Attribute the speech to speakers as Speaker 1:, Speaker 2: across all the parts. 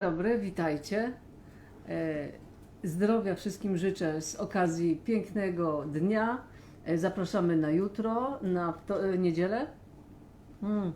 Speaker 1: Dobry, witajcie. E, Zdrowia wszystkim życzę z okazji pięknego dnia. E, Zapraszamy na jutro, na e, niedzielę. Mm.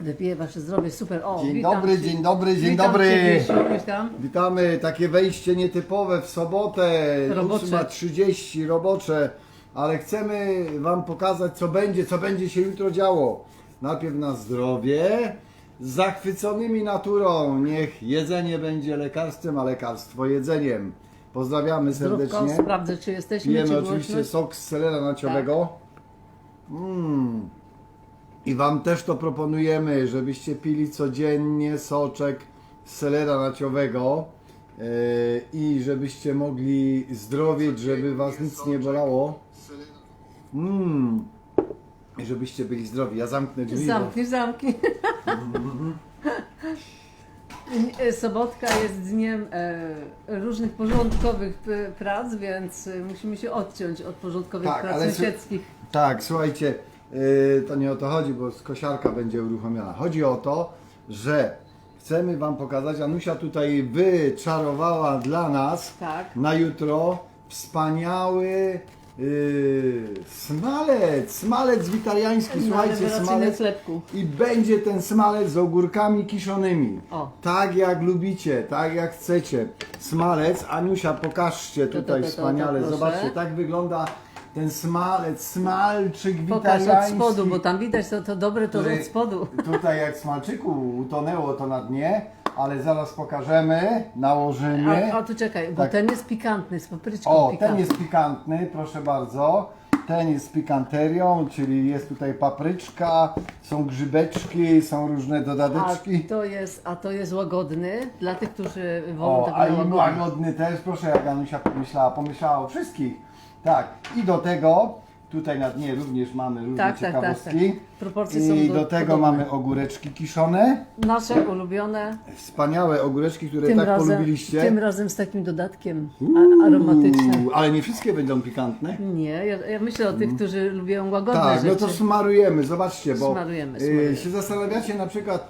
Speaker 1: Wypiję wasze zdrowie, super. O,
Speaker 2: Dzień dobry,
Speaker 1: ci-
Speaker 2: dzień dobry, dzień
Speaker 1: witam
Speaker 2: dobry.
Speaker 1: Wiesiu, witam.
Speaker 2: Witamy, takie wejście nietypowe w sobotę,
Speaker 1: Robocze.
Speaker 2: 8.30 robocze, ale chcemy Wam pokazać co będzie, co będzie się jutro działo. Najpierw na zdrowie, zachwyconymi naturą, niech jedzenie będzie lekarstwem, a lekarstwo jedzeniem. Pozdrawiamy
Speaker 1: Zdrówko,
Speaker 2: serdecznie.
Speaker 1: sprawdzę, czy jesteśmy, czy
Speaker 2: oczywiście
Speaker 1: głośność.
Speaker 2: sok z selera naciowego. Mm. I Wam też to proponujemy, żebyście pili codziennie soczek z selera naciowego yy, i żebyście mogli zdrowieć, żeby Was nic nie bolało. Mm. I żebyście byli zdrowi. Ja zamknę drzwi. bo-
Speaker 1: Zamknij, zamknij. E, Sobotka jest dniem e, różnych porządkowych p- prac, więc e, musimy się odciąć od porządkowych
Speaker 2: Tak,
Speaker 1: prac
Speaker 2: ale
Speaker 1: sąsiedzkich.
Speaker 2: Tak, słuchajcie, yy, to nie o to chodzi, bo kosiarka będzie uruchomiona. Chodzi o to, że chcemy Wam pokazać, Anusia tutaj wyczarowała dla nas
Speaker 1: Tak.
Speaker 2: na jutro wspaniały yy, smalec, smalec witaliański, słuchajcie, smalec.
Speaker 1: chlebku.
Speaker 2: I będzie ten smalec z ogórkami kiszonymi.
Speaker 1: O.
Speaker 2: Tak jak lubicie, tak jak chcecie. Smalec, Aniusia, pokażcie
Speaker 1: To,
Speaker 2: tutaj
Speaker 1: to, to,
Speaker 2: wspaniale.
Speaker 1: proszę.
Speaker 2: Zobaczcie, tak wygląda ten smalec, smalczyk
Speaker 1: Pokaż od
Speaker 2: witaliański.
Speaker 1: spodu, bo tam widać to, to dobre to od spodu.
Speaker 2: Tutaj jak smalczyku utonęło to na dnie, ale zaraz pokażemy, nałożymy.
Speaker 1: A, a tu czekaj, bo
Speaker 2: Tak.
Speaker 1: ten jest pikantny, z papryczką
Speaker 2: O, ten jest pikantny, proszę bardzo. Ten jest z pikanterią, czyli jest tutaj papryczka, są grzybeczki, są różne
Speaker 1: A
Speaker 2: dodateczki.
Speaker 1: to jest, a to jest łagodny dla tych, którzy wolą
Speaker 2: O, a i
Speaker 1: łagodny.
Speaker 2: łagodny też, proszę jak Anusia pomyślała, pomyślała o wszystkich. Tak, i do tego, tutaj na dnie również mamy różne
Speaker 1: Tak, tak, tak,
Speaker 2: ciekawostki.
Speaker 1: tak. Proporcje są
Speaker 2: I
Speaker 1: do-
Speaker 2: do tego
Speaker 1: podobne.
Speaker 2: mamy ogóreczki kiszone,
Speaker 1: Nasze ulubione.
Speaker 2: wspaniałe ogóreczki, które
Speaker 1: Tym
Speaker 2: tak
Speaker 1: razem,
Speaker 2: polubiliście.
Speaker 1: tym razem z takim dodatkiem a, aromatycznym.
Speaker 2: Uuu, ale nie wszystkie będą pikantne.
Speaker 1: Nie, ja, ja myślę o tych, którzy lubią łagodne
Speaker 2: Tak, no
Speaker 1: rzeczy.
Speaker 2: to smarujemy, zobaczcie, bo
Speaker 1: Smarujemy,
Speaker 2: y,
Speaker 1: smarujemy.
Speaker 2: się zastanawiacie na przykład,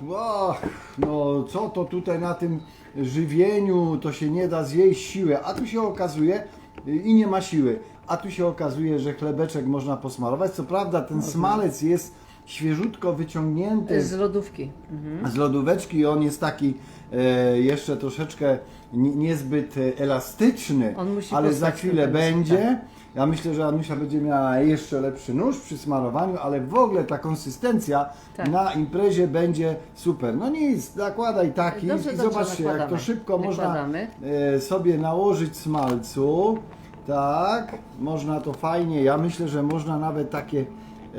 Speaker 2: no co to tutaj na tym żywieniu, to się nie da zjeść siły, a tu się okazuje i nie ma siły, a tu się okazuje, że chlebeczek można posmarować. Co prawda ten smalec jest świeżutko wyciągnięty
Speaker 1: Z lodówki. Mhm.
Speaker 2: z lodóweczki i on jest taki e, jeszcze troszeczkę nie- niezbyt e, elastyczny,
Speaker 1: On musi
Speaker 2: ale za
Speaker 1: postać
Speaker 2: chwilę
Speaker 1: tutaj,
Speaker 2: będzie. Ja myślę, że Anusia będzie miała jeszcze lepszy nóż przy smarowaniu, ale w ogóle ta konsystencja
Speaker 1: Tak.
Speaker 2: na imprezie będzie super. No nic, nakładaj taki
Speaker 1: Dobrze,
Speaker 2: i
Speaker 1: dobrze,
Speaker 2: zobaczcie jak to
Speaker 1: nakładamy.
Speaker 2: szybko można
Speaker 1: Nakładamy.
Speaker 2: e, sobie nałożyć smalcu. Tak, można to fajnie. Ja myślę, że można nawet takie,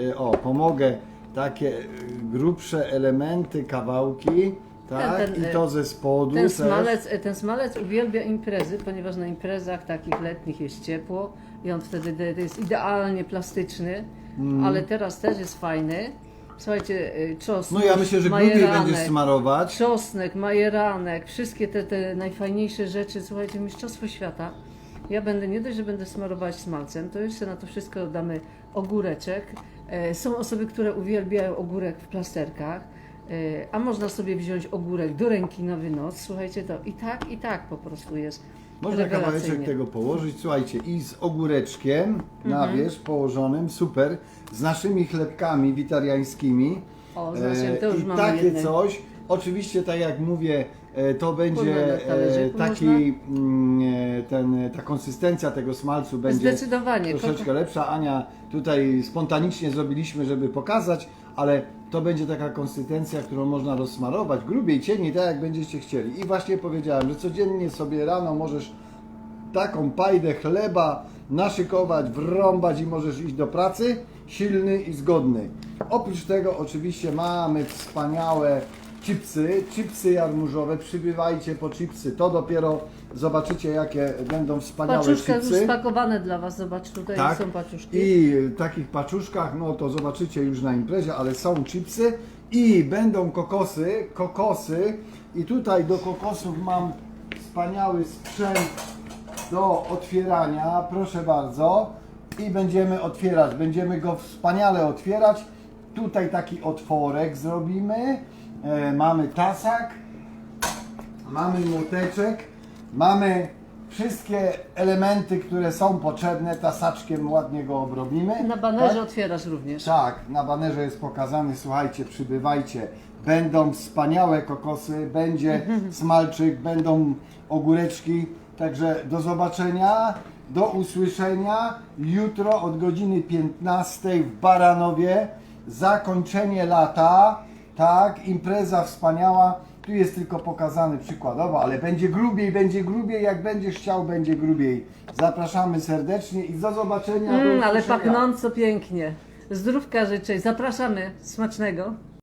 Speaker 2: e, o, pomogę, takie e, grubsze elementy, kawałki, tak,
Speaker 1: Ten- ten,
Speaker 2: i to ze spodu
Speaker 1: Ten
Speaker 2: też.
Speaker 1: smalec, ten smalec uwielbia imprezy, ponieważ na imprezach takich letnich jest ciepło i on wtedy jest idealnie plastyczny,
Speaker 2: Mm.
Speaker 1: ale teraz też jest fajny. Słuchajcie, y, czosnek,
Speaker 2: No ja myślę, że grubiej będziesz smarować.
Speaker 1: Czosnek, majeranek, wszystkie te, te najfajniejsze rzeczy, słuchajcie, mistrzostwo świata. Ja będę, nie dość, że będę smarować smalcem, to jeszcze na to wszystko damy ogóreczek. E, Są osoby, które uwielbiają ogórek w plasterkach, e, a można sobie wziąć ogórek do ręki na wynos. Słuchajcie, to i tak, i tak po prostu jest
Speaker 2: Można kawałeczek tego położyć, słuchajcie, i z ogóreczkiem na
Speaker 1: Mhm.
Speaker 2: wierzch położonym, super, z naszymi chlebkami witariańskimi.
Speaker 1: O, zobaczcie, to już
Speaker 2: I
Speaker 1: mamy
Speaker 2: takie
Speaker 1: jedne.
Speaker 2: coś, oczywiście tak jak mówię, e, to będzie
Speaker 1: talerzyku
Speaker 2: e, taki, mm, e, ten, ta konsystencja tego smalcu będzie
Speaker 1: Zdecydowanie.
Speaker 2: troszeczkę lepsza. Ania tutaj spontanicznie zrobiliśmy, żeby pokazać, ale to będzie taka konsystencja, którą można rozsmarować grubiej, cienniej, tak jak będziecie chcieli. I właśnie powiedziałem, że codziennie sobie rano możesz taką pajdę chleba naszykować, wrąbać i możesz iść do pracy silny i zgodny. Oprócz tego oczywiście mamy wspaniałe chipsy, chipsy jarmużowe, przybywajcie po chipsy, to dopiero zobaczycie jakie będą wspaniałe
Speaker 1: Paczuszka już
Speaker 2: chipsy.
Speaker 1: spakowane dla Was, zobacz, tutaj
Speaker 2: Tak.
Speaker 1: są paczuszki.
Speaker 2: I w takich paczuszkach, no to zobaczycie już na imprezie, ale są chipsy i będą kokosy, kokosy i tutaj do kokosów mam wspaniały sprzęt do otwierania, proszę bardzo i będziemy otwierać, będziemy go wspaniale otwierać. Tutaj taki otworek zrobimy, mamy tasak, mamy młoteczek, mamy wszystkie elementy, które są potrzebne, tasaczkiem ładnie go obrobimy.
Speaker 1: Na banerze
Speaker 2: Tak?
Speaker 1: otwierasz również.
Speaker 2: Tak, na banerze jest pokazany, słuchajcie, przybywajcie. Będą wspaniałe kokosy, będzie smalczyk, będą ogóreczki. Także do zobaczenia, do usłyszenia. Jutro od godziny 15 w Baranowie. Zakończenie lata. Tak, impreza wspaniała. Tu jest tylko pokazany przykładowo, ale będzie grubiej, będzie grubiej. Jak będziesz chciał, będzie grubiej. Zapraszamy serdecznie i do zobaczenia. do
Speaker 1: Mm, ale
Speaker 2: usłyszenia.
Speaker 1: pachnąco pięknie. Zdrówka życzę. Zapraszamy. Smacznego.